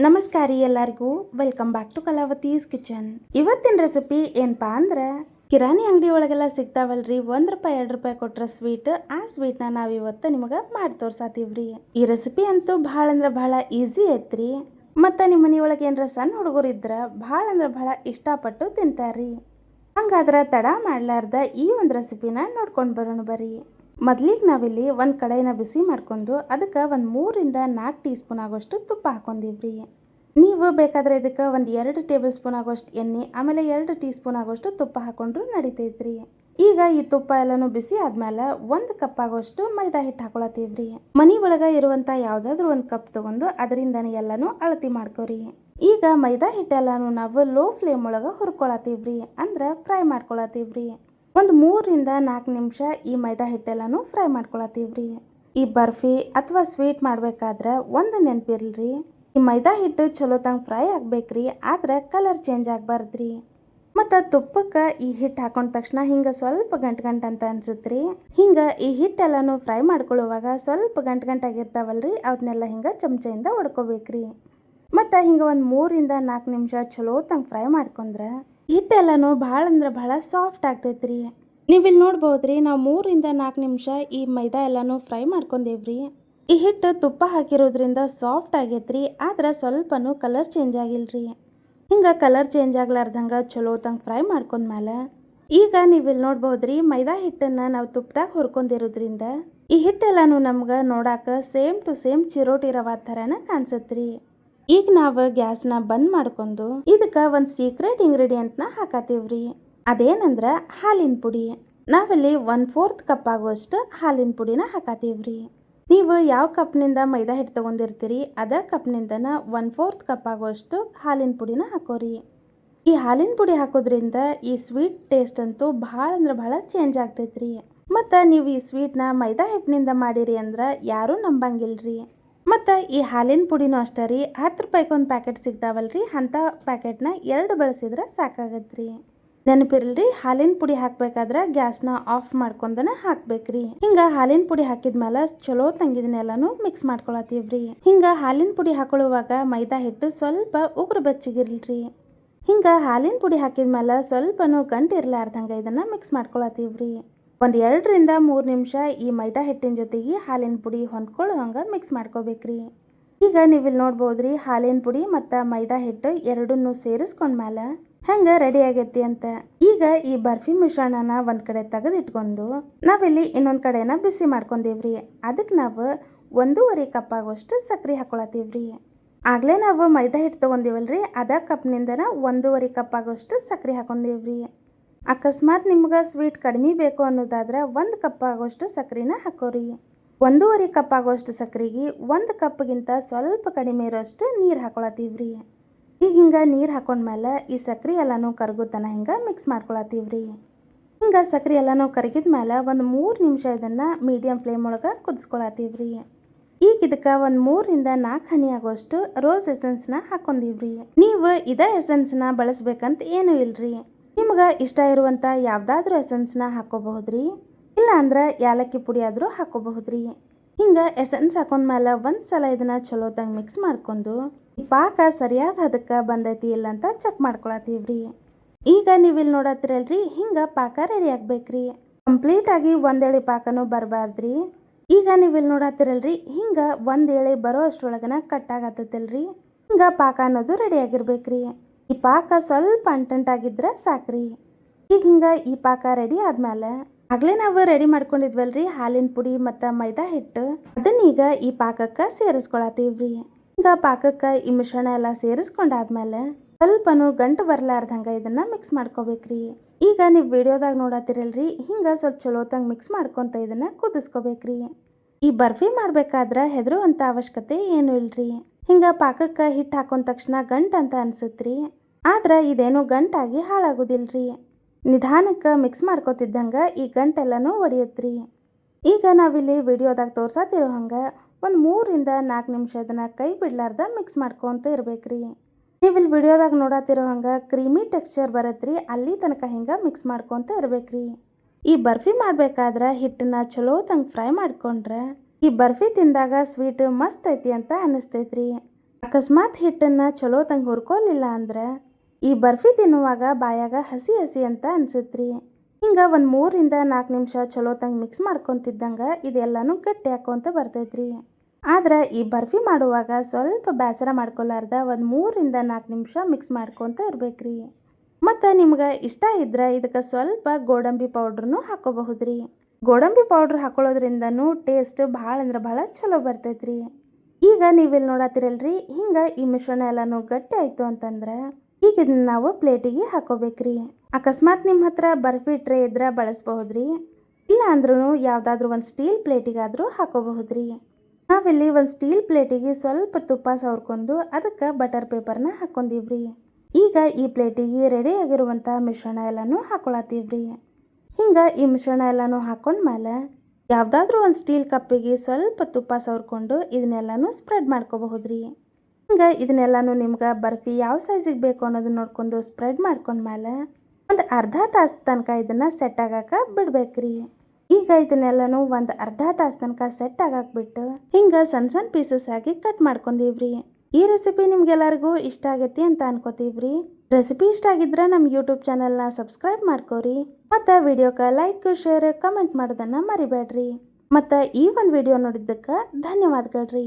ನಮಸ್ಕಾರ ಎಲ್ಲರಿಗೂ. Welcome back to Kalavathi's kitchen ಇವತ್ತಿನ ರೆಸಿಪಿ ಏನಪ್ಪಾ ಅಂದ್ರೆ, ಕಿರಾಣಿ ಅಂಗಡಿ ಒಳಗೆಲ್ಲ ಸಿಗ್ತಾವಲ್ರಿ, ಒಂದ್ ರೂಪಾಯಿ, ಎರಡು ರೂಪಾಯಿ ಕೊಟ್ರ ಸ್ವೀಟ್ ಆ ಸ್ವೀಟ್ನ ನಾವು ಇವತ್ತು ನಿಮಗೆ ಮಾಡಿ ತೋರ್ಸಾತೀವ್ರಿ. ಈ ರೆಸಿಪಿ ಅಂತೂ ಭಾಳ ಅಂದ್ರೆ ಭಾಳ ಈಸಿ ಐತ್ರಿ. ಮತ್ತು ನಿಮ್ಮ ಮನೆಯೊಳಗೆ ಏನರ ಸಣ್ಣ ಹುಡುಗರು ಇದ್ರ, ಭಾಳ ಅಂದ್ರೆ ಭಾಳ ಇಷ್ಟಪಟ್ಟು ತಿಂತಾರ್ರಿ. ಹಂಗಾದ್ರೆ ತಡ ಮಾಡ್ಲಾರ್ದ ಈ ಒಂದು ರೆಸಿಪಿನ ನೋಡ್ಕೊಂಡು ಬರೋಣ ಬರ್ರಿ. ಮೊದ್ಲಿಗೆ ನಾವಿಲ್ಲಿ ಒಂದು ಕಡಾಯಿನ ಬಿಸಿ ಮಾಡ್ಕೊಂಡು ಅದಕ್ಕೆ ಒಂದು ಮೂರಿಂದ ನಾಲ್ಕು ಟೀ ಸ್ಪೂನ್ ಆಗೋಷ್ಟು ತುಪ್ಪ ಹಾಕೊಂಡಿವ್ರಿ. ನೀವು ಬೇಕಾದರೆ ಇದಕ್ಕೆ ಒಂದು ಎರಡು ಟೇಬಲ್ ಸ್ಪೂನ್ ಆಗೋಷ್ಟು ಎಣ್ಣೆ, ಆಮೇಲೆ ಎರಡು ಟೀ ಸ್ಪೂನ್ ಆಗೋಷ್ಟು ತುಪ್ಪ ಹಾಕೊಂಡ್ರು ನಡಿತೈತ್ರಿ. ಈಗ ಈ ತುಪ್ಪ ಎಲ್ಲಾನು ಬಿಸಿ ಆದ್ಮೇಲೆ ಒಂದು ಕಪ್ ಆಗೋಷ್ಟು ಮೈದಾ ಹಿಟ್ಟು ಹಾಕೊಳತೀವ್ರಿ ಮನಿ ಒಳಗೆ ಇರುವಂತ ಯಾವುದಾದ್ರೂ ಒಂದು ಕಪ್ ತಗೊಂಡು ಅದರಿಂದನೇ ಎಲ್ಲಾನು ಅಳತಿ ಮಾಡ್ಕೋರಿ. ಈಗ ಮೈದಾ ಹಿಟ್ಟೆಲ್ಲಾನು ನಾವು ಲೋ ಫ್ಲೇಮ್ ಒಳಗ ಹುರ್ಕೊಳತೀವ್ರಿ ಅಂದ್ರೆ ಫ್ರೈ ಮಾಡ್ಕೊಳತೀವ್ರಿ ಒಂದು ಮೂರರಿಂದ ನಾಲ್ಕು ನಿಮಿಷ ಈ ಮೈದಾ ಹಿಟ್ಟೆಲ್ಲನೂ ಫ್ರೈ ಮಾಡ್ಕೊಳತೀವ್ರಿ ಈ ಬರ್ಫಿ ಅಥವಾ ಸ್ವೀಟ್ ಮಾಡಬೇಕಾದ್ರೆ ಒಂದು ನೆನಪಿರ್ಲಿ ಈ ಮೈದಾ ಹಿಟ್ಟು ಚಲೋ ತಂಗೆ ಫ್ರೈ ಆಗ್ಬೇಕ್ರಿ, ಆದ್ರೆ ಕಲರ್ ಚೇಂಜ್ ಆಗಬಾರ್ದ್ರಿ. ಮತ್ತು ತುಪ್ಪಕ್ಕೆ ಈ ಹಿಟ್ಟು ಹಾಕೊಂಡ ತಕ್ಷಣ ಹಿಂಗೆ ಸ್ವಲ್ಪ ಗಂಟು ಗಂಟು ಅಂತ ಅನ್ಸುತ್ರಿ. ಹಿಂಗೆ ಈ ಹಿಟ್ಟೆಲ್ಲನೂ ಫ್ರೈ ಮಾಡ್ಕೊಳ್ಳುವಾಗ ಸ್ವಲ್ಪ ಗಂಟು ಗಂಟಾಗಿರ್ತಾವಲ್ರಿ ಅವನ್ನೆಲ್ಲ ಹಿಂಗೆ ಚಮಚೆಯಿಂದ ಹೊಡ್ಕೋಬೇಕ್ರಿ ಮತ್ತು ಹಿಂಗೆ ಒಂದು ಮೂರಿಂದ ನಾಲ್ಕು ನಿಮಿಷ ಚಲೋ ತಂಗೆ ಫ್ರೈ ಮಾಡ್ಕೊಂಡ್ರೆ ಹಿಟ್ಟೆಲ್ಲನೂ ಭಾಳ ಅಂದ್ರೆ ಭಾಳ ಸಾಫ್ಟ್ ಆಗ್ತೈತೆ ರೀ ನೀವಿಲ್ಲಿ ನೋಡ್ಬೋದು ರೀ ನಾವು ಮೂರಿಂದ ನಾಲ್ಕು ನಿಮಿಷ ಈ ಮೈದಾ ಎಲ್ಲಾನು ಫ್ರೈ ಮಾಡ್ಕೊಂಡೇವ್ರಿ. ಈ ಹಿಟ್ಟು ತುಪ್ಪ ಹಾಕಿರೋದ್ರಿಂದ ಸಾಫ್ಟ್ ಆಗೈತ್ರಿ, ಆದ್ರೆ ಸ್ವಲ್ಪನೂ ಕಲರ್ ಚೇಂಜ್ ಆಗಿಲ್ರಿ. ಹಿಂಗೆ ಕಲರ್ ಚೇಂಜ್ ಆಗ್ಲಾರ್ದಂಗೆ ಚಲೋ ತಂಗ ಫ್ರೈ ಮಾಡ್ಕೊಂಡ್ಮೇಲೆ ಈಗ ನೀವಿಲ್ಲಿ ನೋಡ್ಬೋದು ರೀ ಮೈದಾ ಹಿಟ್ಟನ್ನು ನಾವು ತುಪ್ಪದಾಗ ಹುರ್ಕೊಂಡಿರೋದ್ರಿಂದ ಈ ಹಿಟ್ಟೆಲ್ಲನೂ ನಮ್ಗೆ ನೋಡಾಕ same to same chiroti rava ಥರನ ಕಾಣಿಸತ್ರಿ. ಈಗ ನಾವು ಗ್ಯಾಸ್ನ ಬಂದ್ ಮಾಡ್ಕೊಂಡು ಇದಕ್ಕೆ ಒಂದು ಸೀಕ್ರೆಟ್ ಇಂಗ್ರೀಡಿಯೆಂಟ್ನ ಹಾಕತೀವ್ರಿ. ಅದೇನಂದ್ರ ಹಾಲಿನ ಪುಡಿ. ನಾವಲ್ಲಿ ಒನ್ ಫೋರ್ತ್ ಕಪ್ ಆಗುವಷ್ಟು ಹಾಲಿನ ಪುಡಿನ ಹಾಕತೀವ್ರಿ. ನೀವು ಯಾವ ಕಪ್ನಿಂದ ಮೈದಾ ಹಿಟ್ಟು ತಗೊಂಡಿರ್ತೀರಿ, ಅದ ಕಪ್ನಿಂದನ ಒನ್ ಫೋರ್ತ್ ಕಪ್ ಆಗುವಷ್ಟು ಹಾಲಿನ ಪುಡಿನ ಹಾಕೋರಿ. ಈ ಹಾಲಿನ ಪುಡಿ ಹಾಕೋದ್ರಿಂದ ಈ ಸ್ವೀಟ್ ಟೇಸ್ಟ್ ಅಂತೂ ಭಾಳ ಅಂದ್ರೆ ಭಾಳ ಚೇಂಜ್ ಆಗ್ತೈತ್ರಿ. ಮತ್ತು ನೀವು ಈ ಸ್ವೀಟ್ನ ಮೈದಾ ಹಿಟ್ಟಿನಿಂದ ಮಾಡಿರಿ ಅಂದ್ರೆ ಯಾರೂ ನಂಬಂಗಿಲ್ರಿ. ಮತ್ತು ಈ ಹಾಲಿನ ಪುಡಿನೂ ಅಷ್ಟೇ ರೀ. ಹತ್ತು ರೂಪಾಯಿಗೊಂದು ಪ್ಯಾಕೆಟ್ ಸಿಗ್ತಾವಲ್ರಿ? ಅಂಥ ಪ್ಯಾಕೆಟ್ನ ಎರಡು ಬಳಸಿದ್ರೆ ಸಾಕಾಗತ್ತೆ ರೀ ನೆನಪಿರಲ್ರಿ, ಹಾಲಿನ ಪುಡಿ ಹಾಕ್ಬೇಕಾದ್ರೆ ಗ್ಯಾಸ್ನ ಆಫ್ ಮಾಡ್ಕೊಂಡನ ಹಾಕ್ಬೇಕ್ರಿ. ಹಿಂಗ ಹಾಲಿನ ಪುಡಿ ಹಾಕಿದ್ಮೇಲೆ ಚಲೋ ತಂಗಿದನ್ನೆಲ್ಲಾನು ಮಿಕ್ಸ್ ಮಾಡ್ಕೊಳತೀವ್ರಿ ಹಿಂಗ ಹಾಲಿನ ಪುಡಿ ಹಾಕೊಳ್ಳುವಾಗ ಮೈದಾ ಹಿಟ್ಟು ಸ್ವಲ್ಪ ಉಗುರು ಬೆಚ್ಚಗಿರ್ಲ್ರಿ. ಹಿಂಗ ಹಾಲಿನ ಪುಡಿ ಹಾಕಿದ್ಮೇಲೆ ಸ್ವಲ್ಪನೂ ಗಂಟು ಇರಲಾರ್ದಂಗೆ ಇದನ್ನ ಮಿಕ್ಸ್ ಮಾಡ್ಕೊಳತೀವ್ರಿ ಒಂದು ಎರಡರಿಂದ ಮೂರು ನಿಮಿಷ ಈ ಮೈದಾ ಹಿಟ್ಟಿನ ಜೊತೆಗೆ ಹಾಲಿನ ಪುಡಿ ಹೊಂದ್ಕೊಳ್ಳೋ ಹಂಗೆ ಮಿಕ್ಸ್ ಮಾಡ್ಕೋಬೇಕ್ರಿ. ಈಗ ನೀವಿಲ್ಲಿ ನೋಡ್ಬೋದು ರೀ ಹಾಲಿನ ಪುಡಿ ಮತ್ತು ಮೈದಾ ಹಿಟ್ಟು ಎರಡನ್ನೂ ಸೇರಿಸ್ಕೊಂಡ್ಮೇಲೆ ಹೆಂಗೆ ರೆಡಿ ಆಗೈತಿ ಅಂತ. ಈಗ ಈ ಬರ್ಫಿ ಮಿಶ್ರಣನ ಒಂದು ಕಡೆ ತೆಗೆದಿಟ್ಕೊಂಡು ನಾವಿಲ್ಲಿ ಇನ್ನೊಂದು ಕಡೆನ ಬಿಸಿ ಮಾಡ್ಕೊಂಡೇವ್ರಿ. ಅದಕ್ಕೆ ನಾವು ಒಂದೂವರೆ ಕಪ್ ಆಗೋಷ್ಟು ಸಕ್ಕರೆ ಹಾಕೊಳತ್ತೀವ್ರಿ. ಆಗಲೇ ನಾವು ಮೈದಾ ಹಿಟ್ಟು ತೊಗೊಂಡಿವಲ್ರಿ, ಅದ ಕಪ್ನಿಂದನ ಒಂದೂವರೆ ಕಪ್ ಆಗೋಷ್ಟು ಸಕ್ಕರೆ ಹಾಕೊಂಡೇವ್ರಿ. ಅಕಸ್ಮಾತ್ ನಿಮ್ಗೆ ಸ್ವೀಟ್ ಕಡಿಮೆ ಬೇಕು ಅನ್ನೋದಾದ್ರೆ ಒಂದು ಕಪ್ ಆಗೋಷ್ಟು ಸಕ್ಕರೆನ ಹಾಕೋರಿ. ಒಂದೂವರೆ ಕಪ್ ಆಗೋಷ್ಟು ಸಕ್ಕರೆಗೆ ಒಂದು ಕಪ್ಗಿಂತ ಸ್ವಲ್ಪ ಕಡಿಮೆ ಇರೋಷ್ಟು ನೀರು ಹಾಕೊಳತೀವ್ರಿ. ಈಗ ಹಿಂಗೆ ನೀರು ಹಾಕೊಂಡ್ಮೇಲೆ ಈ ಸಕ್ಕರೆ ಎಲ್ಲನೂ ಕರಗುತ್ತನ ಹಿಂಗೆ ಮಿಕ್ಸ್ ಮಾಡ್ಕೊಳತೀವ್ರಿ. ಹಿಂಗೆ ಸಕ್ಕರೆ ಎಲ್ಲನೂ ಕರಗಿದ ಮೇಲೆ ಒಂದು ಮೂರು ನಿಮಿಷ ಇದನ್ನು ಮೀಡಿಯಮ್ ಫ್ಲೇಮ್ ಒಳಗೆ ಕುದಿಸ್ಕೊಳತೀವ್ರಿ. ಈಗ ಇದಕ್ಕೆ ಒಂದು ಮೂರರಿಂದ ನಾಲ್ಕು ಹನಿ ಆಗೋಷ್ಟು ರೋಸ್ ಎಸೆನ್ಸ್ನ ಹಾಕೊಂಡಿವ್ರಿ. ನೀವು ಇದೇ ಎಸೆನ್ಸ್ನ ಬಳಸ್ಬೇಕಂತ ಏನೂ ಇಲ್ರಿ. ನಿಮ್ಗೆ ಇಷ್ಟ ಇರುವಂಥ ಯಾವುದಾದ್ರೂ ಎಸೆನ್ಸ್ನ ಹಾಕೋಬಹುದ್ರಿ? ಇಲ್ಲ ಅಂದ್ರೆ ಯಾಲಕ್ಕಿ ಪುಡಿ ಆದರೂ ಹಾಕೋಬಹುದ್ರಿ? ಹಿಂಗೆ ಎಸೆನ್ಸ್ ಹಾಕೊಂಡ್ಮೇಲೆ ಒಂದು ಸಲ ಇದನ್ನು ಚಲೋದಂಗೆ ಮಿಕ್ಸ್ ಮಾಡ್ಕೊಂಡು ಪಾಕ ಸರಿಯಾದ ಅದಕ್ಕೆ ಬಂದೈತಿ ಇಲ್ಲ ಅಂತ ಚೆಕ್ ಮಾಡ್ಕೊಳತೀವ್ರಿ ಈಗ ನೀವು ಇಲ್ಲಿ ನೋಡತ್ತಿರಲ್ರಿ, ಹಿಂಗೆ ಪಾಕ ರೆಡಿ ಆಗ್ಬೇಕ್ರಿ. ಕಂಪ್ಲೀಟ್ ಆಗಿ ಒಂದೇಳೆ ಪಾಕನೂ ಬರಬಾರ್ದ್ರಿ. ಈಗ ನೀವು ಇಲ್ಲಿ ನೋಡತ್ತಿರಲ್ರಿ, ಹಿಂಗೆ ಒಂದು ಎಳೆ ಬರೋ ಅಷ್ಟೊಳಗನ ಕಟ್ಟಾಗತ್ತಲ್ರಿ ಹಿಂಗೆ ಪಾಕ ಅನ್ನೋದು ರೆಡಿ ಆಗಿರ್ಬೇಕ್ರಿ. ಈ ಪಾಕ ಸ್ವಲ್ಪ ಅಂಟಂಟಾಗಿದ್ರೆ ಸಾಕ್ರಿ. ಈಗ ಹಿಂಗೆ ಈ ಪಾಕ ರೆಡಿ ಆದ್ಮೇಲೆ ಆಗಲೇ ನಾವು ರೆಡಿ ಮಾಡ್ಕೊಂಡಿದ್ವಲ್ರಿ ಹಾಲಿನ ಪುಡಿ ಮತ್ತು ಮೈದಾ ಹಿಟ್ಟು. ಅದನ್ನೀಗ ಈ ಪಾಕಕ್ಕೆ ಸೇರಿಸ್ಕೊಳತೀವ್ರಿ ಈಗ ಪಾಕಕ್ಕೆ ಈ ಮಿಶ್ರಣ ಎಲ್ಲ ಸೇರಿಸ್ಕೊಂಡಾದ್ಮೇಲೆ ಸ್ವಲ್ಪನೂ ಗಂಟು ಬರಲಾರ್ದಂಗೆ ಇದನ್ನ ಮಿಕ್ಸ್ ಮಾಡ್ಕೋಬೇಕ್ರಿ. ಈಗ ನೀವು ವಿಡಿಯೋದಾಗ ನೋಡತ್ತಿರಲ್ರಿ ಹಿಂಗೆ ಸ್ವಲ್ಪ ಚಲೋತಂಗೆ ಮಿಕ್ಸ್ ಮಾಡ್ಕೊಂತ ಇದನ್ನ ಕುದಿಸ್ಕೋಬೇಕ್ರಿ. ಈ ಬರ್ಫಿ ಮಾಡ್ಬೇಕಾದ್ರೆ ಹೆದರುವಂಥ ಅವಶ್ಯಕತೆ ಏನೂ ಇಲ್ರಿ. ಹಿಂಗೆ ಪಾಕಕ್ಕೆ ಹಿಟ್ಟು ಹಾಕೊಂಡ ತಕ್ಷಣ ಗಂಟು ಅಂತ ಅನ್ಸುತ್ರಿ. ಆದ್ರೆ ಇದೇನು ಗಂಟಾಗಿ ಹಾಳಾಗೋದಿಲ್ರಿ. ನಿಧಾನಕ್ಕೆ ಮಿಕ್ಸ್ ಮಾಡ್ಕೊತಿದ್ದಂಗೆ ಈ ಗಂಟೆಲ್ಲನೂ ಒಡೆಯತ್ರಿ. ಈಗ ನಾವಿಲ್ಲಿ ವಿಡಿಯೋದಾಗ ತೋರ್ಸತ್ತಿರೋ ಹಂಗೆ ಒಂದು ಮೂರಿಂದ ನಾಲ್ಕು ನಿಮಿಷ ಅದನ್ನು ಕೈ ಬಿಡ್ಲಾರ್ದ ಮಿಕ್ಸ್ ಮಾಡ್ಕೊತ ಇರ್ಬೇಕ್ರಿ. ನೀವಿಲ್ಲಿ ವಿಡಿಯೋದಾಗ ನೋಡತ್ತಿರೋ ಹಂಗೆ ಕ್ರೀಮಿ ಟೆಕ್ಸ್ಚರ್ ಬರತ್ರಿ, ಅಲ್ಲಿ ತನಕ ಹಿಂಗೆ ಮಿಕ್ಸ್ ಮಾಡ್ಕೊತ ಇರ್ಬೇಕ್ರಿ. ಈ ಬರ್ಫಿ ಮಾಡಬೇಕಾದ್ರೆ ಹಿಟ್ಟನ್ನ ಚಲೋ ತಂಗೆ ಫ್ರೈ ಮಾಡ್ಕೊಂಡ್ರೆ ಈ ಬರ್ಫಿ ತಿಂದಾಗ ಸ್ವೀಟ್ ಮಸ್ತ್ ಐತಿ ಅಂತ ಅನಿಸ್ತೈತ್ರಿ ಅಕಸ್ಮಾತ್ ಹಿಟ್ಟನ್ನು ಚಲೋ ತಂಗೆ ಹುರ್ಕೊಲಿಲ್ಲ ಅಂದ್ರೆ ಈ ಬರ್ಫಿ ತಿನ್ನುವಾಗ ಬಾಯಾಗ ಹಸಿ ಹಸಿ ಅಂತ ಅನ್ಸತ್ರಿ. ಹಿಂಗೆ ಒಂದು ಮೂರಿಂದ ನಾಲ್ಕು ನಿಮಿಷ ಚಲೋ ತಂಗೆ ಮಿಕ್ಸ್ ಮಾಡ್ಕೊತಿದ್ದಂಗೆ ಇದೆಲ್ಲಾನು ಗಟ್ಟಿ ಹಾಕೊಂತ ಬರ್ತೈತ್ರಿ. ಆದ್ರೆ ಈ ಬರ್ಫಿ ಮಾಡುವಾಗ ಸ್ವಲ್ಪ ಬೇಸರ ಮಾಡ್ಕೊಲಾರ್ದ ಒಂದು ಮೂರಿಂದ ನಾಲ್ಕು ನಿಮಿಷ ಮಿಕ್ಸ್ ಮಾಡ್ಕೊತ ಇರ್ಬೇಕ್ರಿ. ಮತ್ತು ನಿಮ್ಗೆ ಇಷ್ಟ ಇದ್ರೆ ಇದಕ್ಕೆ ಸ್ವಲ್ಪ ಗೋಡಂಬಿ ಪೌಡ್ರನ್ನು ಹಾಕೋಬಹುದ್ರಿ. ಗೋಡಂಬಿ ಪೌಡ್ರ್ ಹಾಕೊಳ್ಳೋದ್ರಿಂದನೂ ಟೇಸ್ಟ್ ಭಾಳ ಅಂದ್ರೆ ಭಾಳ ಚಲೋ ಬರ್ತೈತ್ರಿ. ಈಗ ನೀವಿಲ್ಲಿ ನೋಡತ್ತಿರಲ್ರಿ ಹಿಂಗೆ ಈ ಮಿಶ್ರಣ ಎಲ್ಲನೂ ಗಟ್ಟಿ ಆಯಿತು ಅಂತಂದ್ರೆ ಈಗ ಇದನ್ನ ನಾವು ಪ್ಲೇಟಿಗೆ ಹಾಕೋಬೇಕ್ರಿ. ಅಕಸ್ಮಾತ್ ನಿಮ್ಮ ಹತ್ರ ಬರ್ಫಿ ಟ್ರೇ ಇದ್ರೆ ಬಳಸ್ಬಹುದ್ರಿ? ಇಲ್ಲ ಅಂದ್ರೂ ಯಾವುದಾದ್ರೂ ಒಂದು ಸ್ಟೀಲ್ ಪ್ಲೇಟಿಗಾದರೂ ಹಾಕೋಬಹುದ್ರಿ. ನಾವಿಲ್ಲಿ ಒಂದು ಸ್ಟೀಲ್ ಪ್ಲೇಟಿಗೆ ಸ್ವಲ್ಪ ತುಪ್ಪ ಸವರ್ಕೊಂಡು ಅದಕ್ಕೆ ಬಟರ್ ಪೇಪರ್ನ ಹಾಕೊಂಡೀವ್ರಿ ಈಗ ಈ ಪ್ಲೇಟಿಗೆ ರೆಡಿ ಆಗಿರುವಂಥ ಮಿಶ್ರಣ ಎಲ್ಲನೂ ಹಾಕೊಳತ್ತೀವ್ರಿ ಹಿಂಗೆ ಈ ಮಿಶ್ರಣ ಎಲ್ಲನೂ ಹಾಕೊಂಡ್ಮೇಲೆ ಯಾವುದಾದ್ರೂ ಒಂದು ಸ್ಟೀಲ್ ಕಪ್ಪಿಗೆ ಸ್ವಲ್ಪ ತುಪ್ಪ ಸವರ್ಕೊಂಡು ಇದನ್ನೆಲ್ಲನೂ ಸ್ಪ್ರೆಡ್ ಮಾಡ್ಕೋಬಹುದ್ರಿ. ಹಿಂಗೆ ಇದನ್ನೆಲ್ಲನೂ ನಿಮ್ಗೆ ಬರ್ಫಿ ಯಾವ ಸೈಜಿಗೆ ಬೇಕು ಅನ್ನೋದನ್ನ ನೋಡ್ಕೊಂಡು ಸ್ಪ್ರೆಡ್ ಮಾಡ್ಕೊಂಡ್ಮೇಲೆ ಒಂದು ಅರ್ಧ ತಾಸು ತನಕ ಇದನ್ನು ಸೆಟ್ ಆಗಾಕ ಬಿಡ್ಬೇಕ್ರಿ. ಈಗ ಇದನ್ನೆಲ್ಲನೂ ಒಂದು ಅರ್ಧ ತಾಸು ತನಕ ಸೆಟ್ ಆಗಾಕ್ಬಿಟ್ಟು ಹಿಂಗೆ ಸಣ್ಣ ಸಣ್ಣ ಪೀಸಸ್ ಆಗಿ ಕಟ್ ಮಾಡ್ಕೊಂಡೀವ್ರಿ. ಈ ರೆಸಿಪಿ ನಿಮ್ಗೆಲ್ಲರಿಗೂ ಇಷ್ಟ ಆಗೈತಿ ಅಂತ ಅನ್ಕೋತೀವ್ರಿ. ರೆಸಿಪಿ ಇಷ್ಟ ಆಗಿದ್ರೆ ನಮ್ಮ ಯೂಟ್ಯೂಬ್ ಚಾನಲ್ನ ಸಬ್ಸ್ಕ್ರೈಬ್ ಮಾಡ್ಕೋರಿ. ಮತ್ತು ವಿಡಿಯೋಕ್ಕೆ ಲೈಕ್ ಶೇರ್ ಕಮೆಂಟ್ ಮಾಡೋದನ್ನು ಮರಿಬೇಡ್ರಿ. ಮತ್ತು ಈ ಒಂದು ವಿಡಿಯೋ ನೋಡಿದ್ದಕ್ಕೆ ಧನ್ಯವಾದಗಳ್ರಿ.